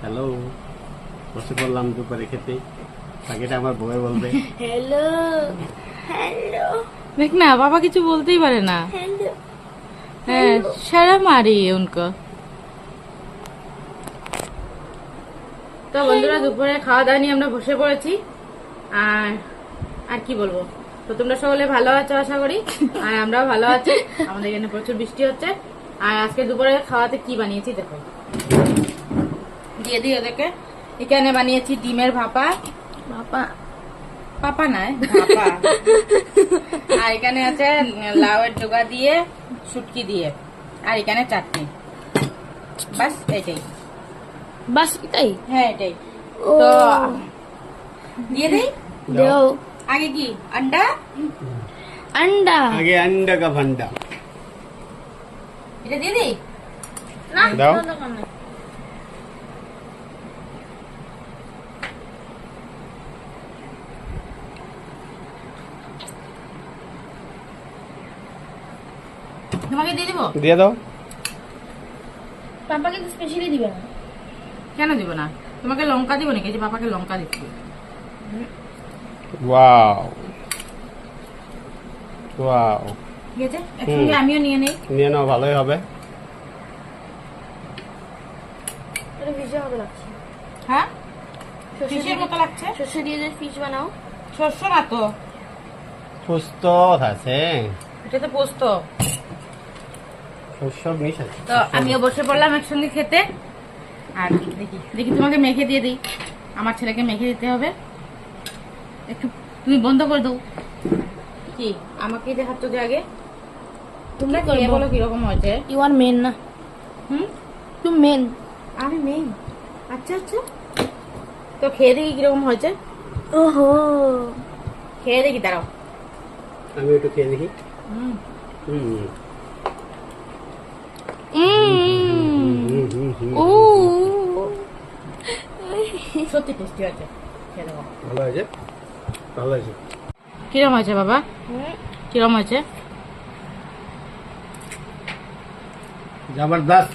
Hello বসে পড়লাম দুপুরে খেতে। পাখিটা আমার বয়ে বলবে। হ্যালো হ্যালো দেখ না বাবা কিছু বলতেই পারে না। হ্যাঁ সারা মারি তো বন্ধুরা দুপুরে খাওয়া দাওয়া নিয়ে আমরা বসে পড়েছি। আর আর কি বলব? তো তোমরা সকলে ভালো আছো আশা করি? আর আমরাও ভালো আছি। আমাদের এখানে প্রচুর বৃষ্টি হচ্ছে। আর আজকে দুপুরে খাওয়াতে কি বানিয়েছি দেখো। দিয়ে দিই ওদেরকে। এখানে বানিয়েছি ডিমের ভাপা। বাবা পাপা ভাপা। আর এখানে আছে লাউয়ের ডোগা দিয়ে শুটকি দিয়ে আর এখানে চাটনি। বাস এটাই। বাস এটাই? হ্যাঁ এটাই। তো দিয়ে দেই? দেও। আগে কি আন্ডা? আন্ডা। আগে আন্ডা কা ভান্ডা। এটা দিয়ে দিই? না দাও। তোমাকে দিয়ে দিব? দিয়ে দাও। পাপাকে তো স্পেশালি দিবে না। কেন দিব না? তোমাকে লঙ্কা দিব নাকি? যে পাপাকে লঙ্কা দিচ্ছি। ওয়াও। ওয়াও। ঠিক আছে একসঙ্গে আমিও নিয়ে নেই। নিয়ে নাও ভালোই হবে। এটা ভিজে হবে লাগছে। হ্যাঁ? সর্ষে ফিশের মতো লাগছে? সর্ষে দিয়ে যে ফিশ বানাও। শস্য না তো। সুস্থ আছে। এটা তো পোস্ত। শস্য মিশ আছে তো আমিও বসে পড়লাম একসঙ্গে খেতে। আর দেখি দেখি তোমাকে মেখে দিয়ে দিই। আমার ছেলেকে মেখে দিতে হবে। একটু তুমি বন্ধ করে দাও। কি? আমাকে দেখাচ্ছ যে আগে? তোমরা কি? খেয়ে বলো কীরকম হয়েছে? ইউ আর মেন না। হুম? টু মেন আমি মেন আচ্ছা আচ্ছা। তো খেয়ে দেখি কীরকম হয়েছে। ওহো। খেয়ে দেখি দাঁড়াও। আমি একটু খেয়ে দেখি। হুম। হুম উম হুম, হুম, হুম। ও সত্যি টেস্টি হয়েছে ভালো হয়েছে ভালো হয়েছে কিরম হয়েছে বাবা কিরম হয়েছে জবরদস্ত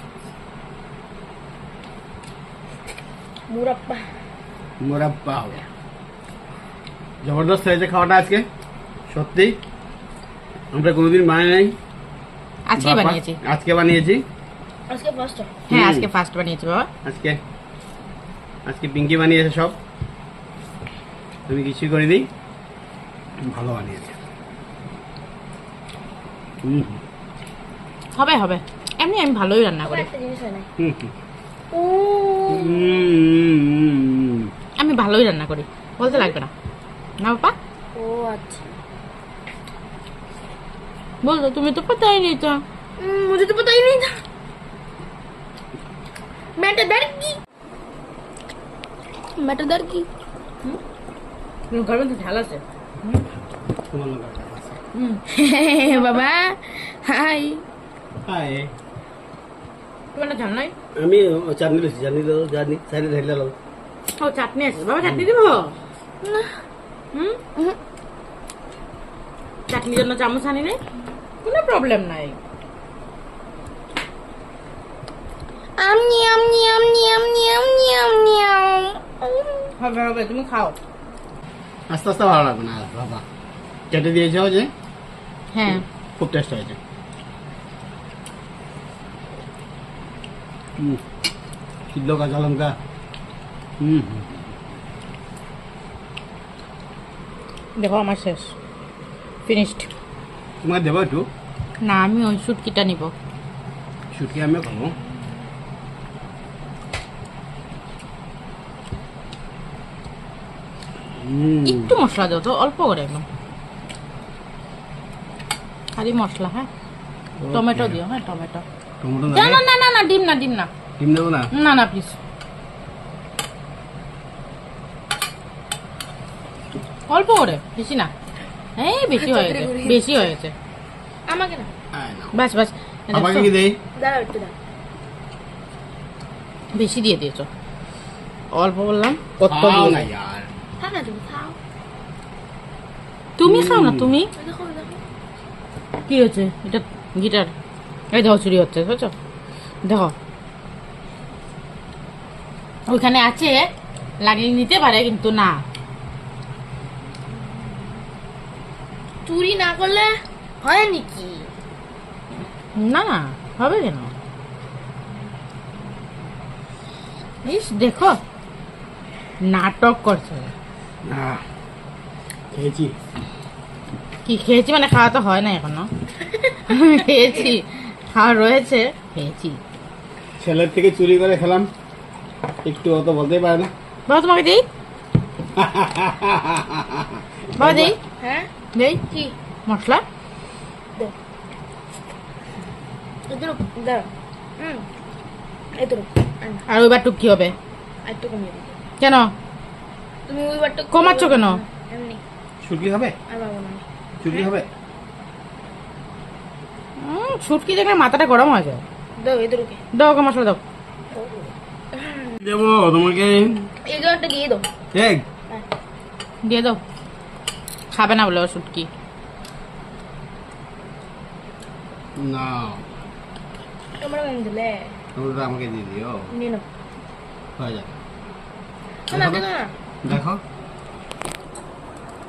জবরদস্ত হয়েছে খাওয়াটা আজকে সত্যি আমরা কোনোদিন বানাই নাই আজকে বানিয়েছি আজকে বানিয়েছি আজকে ফার্স্ট হ্যাঁ আজকে ফার্স্ট বানিয়েছি বাবা। আজকে? আজকে পিঙ্কি বানিয়েছে সব? তুমি কিছুই করিনি? ভালো বানিয়েছে। হবে হবে। এমনি আমি ভালোই রান্না করি। আমি ভালোই রান্না করি। বলতে লাগবে না। না বাবা? ও আচ্ছা। বলতো তুমি তো পাতাই নেই তো মুঝে তো পাতাই নেই ব্যাটাদার কি ব্যাটাদার কি ঘর মধ্যে ঝাল আছে বাবা হাই হাই তোমার ঝাল নাই আমি চাটনি লইছি চাটনি দাও চাটনি চাটনি ঢাইলা লাও ও চাটনি আছে বাবা চাটনি দিব চাটনির জন্য চামচ আনি নাই কোনো প্রবলেম নাই আম নিয়াম নিয়াম নিয়াম নিয়াম নিয়াম নিয়াম হবে হবে তুমি খাও। আস্তে আস্তে ভালো লাগবে না বাবা। কেটে দিয়েছে যে? হ্যাঁ। খুব টেস্ট হয়েছে। সিদ্ধ কাঁচা লঙ্কা। হুম। দেখো আমার শেষ। ফিনিশড তোমাকে দেবো একটু? না আমি ওই শুটকিটা নিব। শুটকি আমিও খাব হুম, একটু মশলা দাও তো অল্প করে একদম। খালি মশলা হ্যাঁ? টমেটো দিও হ্যাঁ টমেটো। টমেটো না না না না না ডিম না ডিম না। ডিম দেবো না? না না প্লিজ অল্প করে বেশি না। এই বেশি হয়ে গেছে বেশি হয়ে গেছে। আমাকে না। বাস বাস। বাবাকে কি দেই? দাঁড়াও একটু দাঁড়াও। বেশি দিয়ে দিয়েছ। অল্প বললাম কত দিয়ে থাক না তুমি খাও তুমি খাও না তুমি। কি হচ্ছে এটা গিটার। এই দেখো চুরি হচ্ছে বুঝছ? দেখো। ওইখানে আছে লাগিয়ে নিতে পারে কিন্তু না। চুরি না করলে হয় নাকি না না হবে কেন? ইস দেখো। নাটক করছে। খেয়েছি। কি খেয়েছি মানে খাওয়া তো হয় না এখনও খেয়েছি খাওয়া রয়েছে খেয়েছি। ছেলের থেকে চুরি করে খেলাম। একটু অত বলতেই পারে না। বাবা তোমাকে দিই? বাবা দিই? হ্যাঁ? দেই? কি? মশলা? হুম। আর ওইবার টুক কি হবে কেন? তুমি ওই বারটা কমাচ্ছ কেন? এমনি। ছুটি হবে? আর বাবা না ছুটি হবে? শুটকি দেখলে মাথাটা গরম হয়ে যায়। দাও এদেরকে দাও ওকে মশলা দাও। দেবো তোমাকে। এই গানটা গিয়ে দাও। এক দিয়ে দাও। খাবে না বলে ও শুটকি না। তোমরা কেমন দিলে? তোমরা আমাকে দিয়ে দিও। নিয়ে নাও। হয়ে যাবে। না দেখো না। দেখো।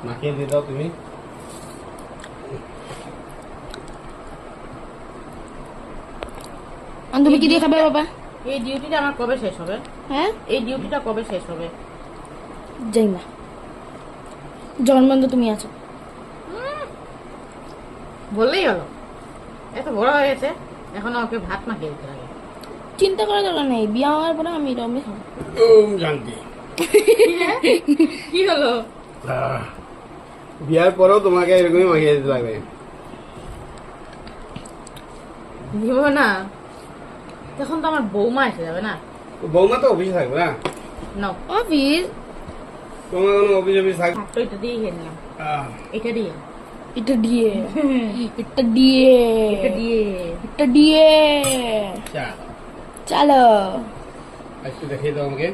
মাকে দিয়ে দাও তুমি। তুমি কি দিয়ে খাবে বাবা? এই ডিউটিটা আমার কবে শেষ হবে? হ্যাঁ? এই ডিউটিটা কবে শেষ হবে? যাই মা। জন্মন্ত তুমি আছো। বললেই হলো। এত বড় হয়ে গেছে। এখনও ওকে ভাত মাখিয়ে দিতে লাগে। চিন্তা করার দরকার নেই। বিয়ে হওয়ার পরে আমি রমে খাব শান্তি কি হলো? বিয়ার পরেও তোমাকে এরকমই মাখিয়ে দিতে লাগবে। দিব না তখন তো আমার বৌমা এসে যাবে না। বৌমা তো অফিসে থাকবে না? নাও অফিস তোমার কোনো অফিস অফিস থাকবে এটা দিয়ে খেয়ে নিলাম। এটা দিয়ে। এটা দিয়ে। এটা দিয়ে। এটা দিয়ে। এটা দিয়ে। চলো। একটু দেখিয়ে দাও আমাকে।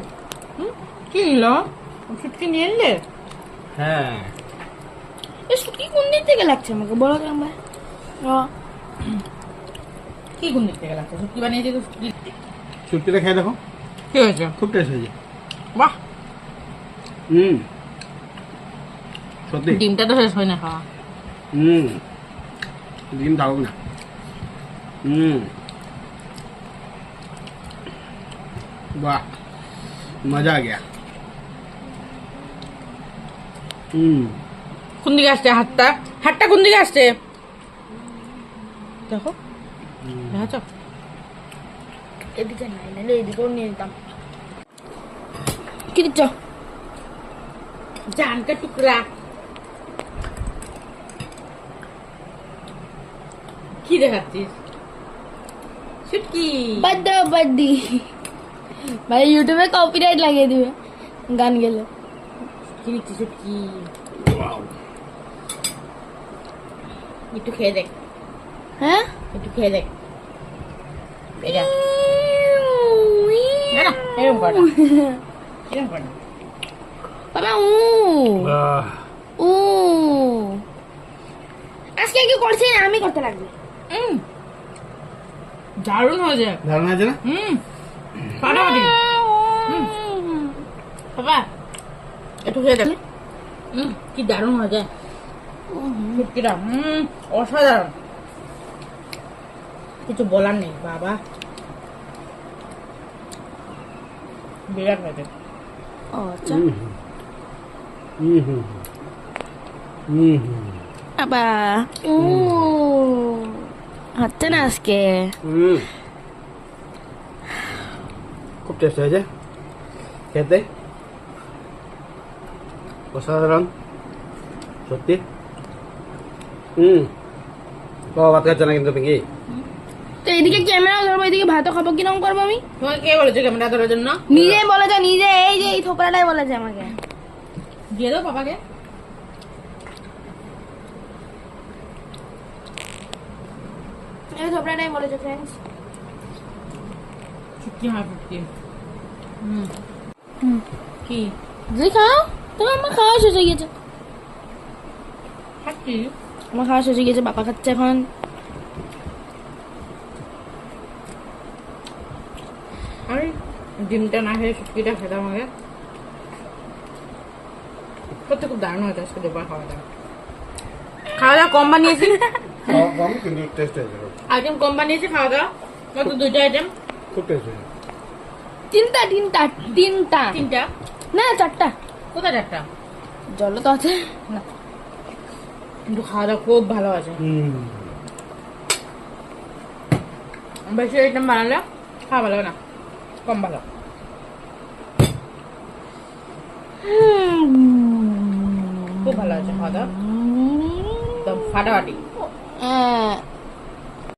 হুম? কিনলো হলো? নিয়ে এলে? হ্যাঁ। এই কোন দিক থেকে লাগছে আমাকে? বলো তো আমার কি কোন দিক থেকে লাগছে? শুটকি বানিয়ে তো শুটকি শুটকিটা খেয়ে দেখো। কি হয়েছে? খুব টেস্ট হয়েছে। বাহ! হুম। সত্যি? ডিমটা তো শেষ হয় না খাওয়া। হুম। ডিম দাও না। হুম। বাহ! মজা আ গয়া। কোন দিকে আসছে হাতটা? হাতটা কোন দিকে আসছে? দেখো। দেখো এদিকে নাই নাহলে এদিকেও নিয়ে নিতাম কি দিচ্ছ? জান কা টুকরা। কি দেখাচ্ছিস? শুটকি বাদ দাও ভাই ইউটিউবে কপিরাইট লাগিয়ে দিবে। গান গেলে। কি দিচ্ছিস একটু খেয়ে দেখ। হ্যাঁ? একটু খেয়ে দেখ। এটা। না না এরকম কর না। এরকম কর না। বাবা উ। আহ, উ। আজকে কি করছে? আমি করতে লাগবে। হুম দারুণ হয়েছে। দারুণ আছে না? হুম। বাবা। একটু খেয়ে দেখ। হুম কি দারুণ হয়েছে শুটকিটা হুম অসাধারণ। কিছু বলার নেই বাবা। বিরাট হয়েছে ও আচ্ছা। হুম হুম হুম হুম হুম বাবা হচ্ছে না আজকে? হুম। খুব টেস্ট হয়েছে। খেতে? অসাধারণ। সত্যি? হুম। বাবা ভাত খাচ্ছে না কিন্তু পিঙ্কি। তো এদিকে ক্যামেরা ধরবো এদিকে ভাতও খাব কীরকম করব আমি? তোমাকে কে বলেছে ক্যামেরা ধরার জন্য? নিজে বলেছে নিজে এই যে এই থোপড়াটাই বলেছে আমাকে। দিয়ে দাও বাবাকে। এই থোপড়াটাই বলেছে ফ্রেন্ডস শুটকি হয় শুটকি হুম। হুম। কি? যে খাও। তো আমার খাওয়া শেষ হয়ে গেছে। আমার খাওয়া শেষ হয়ে গেছে বাবা খাচ্ছে এখন। আমি ডিমটা না খেয়ে শুটকিটা খেতাম আগে সত্যি খুব দারুণ হয়েছে আজকে দুবার খাওয়া দাওয়া। খাওয়া দাওয়া কম বানিয়েছি। আইটেম কম বানিয়েছি খাওয়া দাওয়া। মাত্র দুটো আইটেম। খুব টেস্ট তিনটা তিনটা তিনটা। তিনটা? না চারটা। কোথায় একটা জল তো আছে। না। কিন্তু খাওয়া দাওয়া খুব ভালো আছে। বেশি আইটেম বানালে খাওয়া ভালো না। কম ভালো। খুব ভালো আছে খাওয়া দাওয়া। ফাটাফাটি। হ্যাঁ।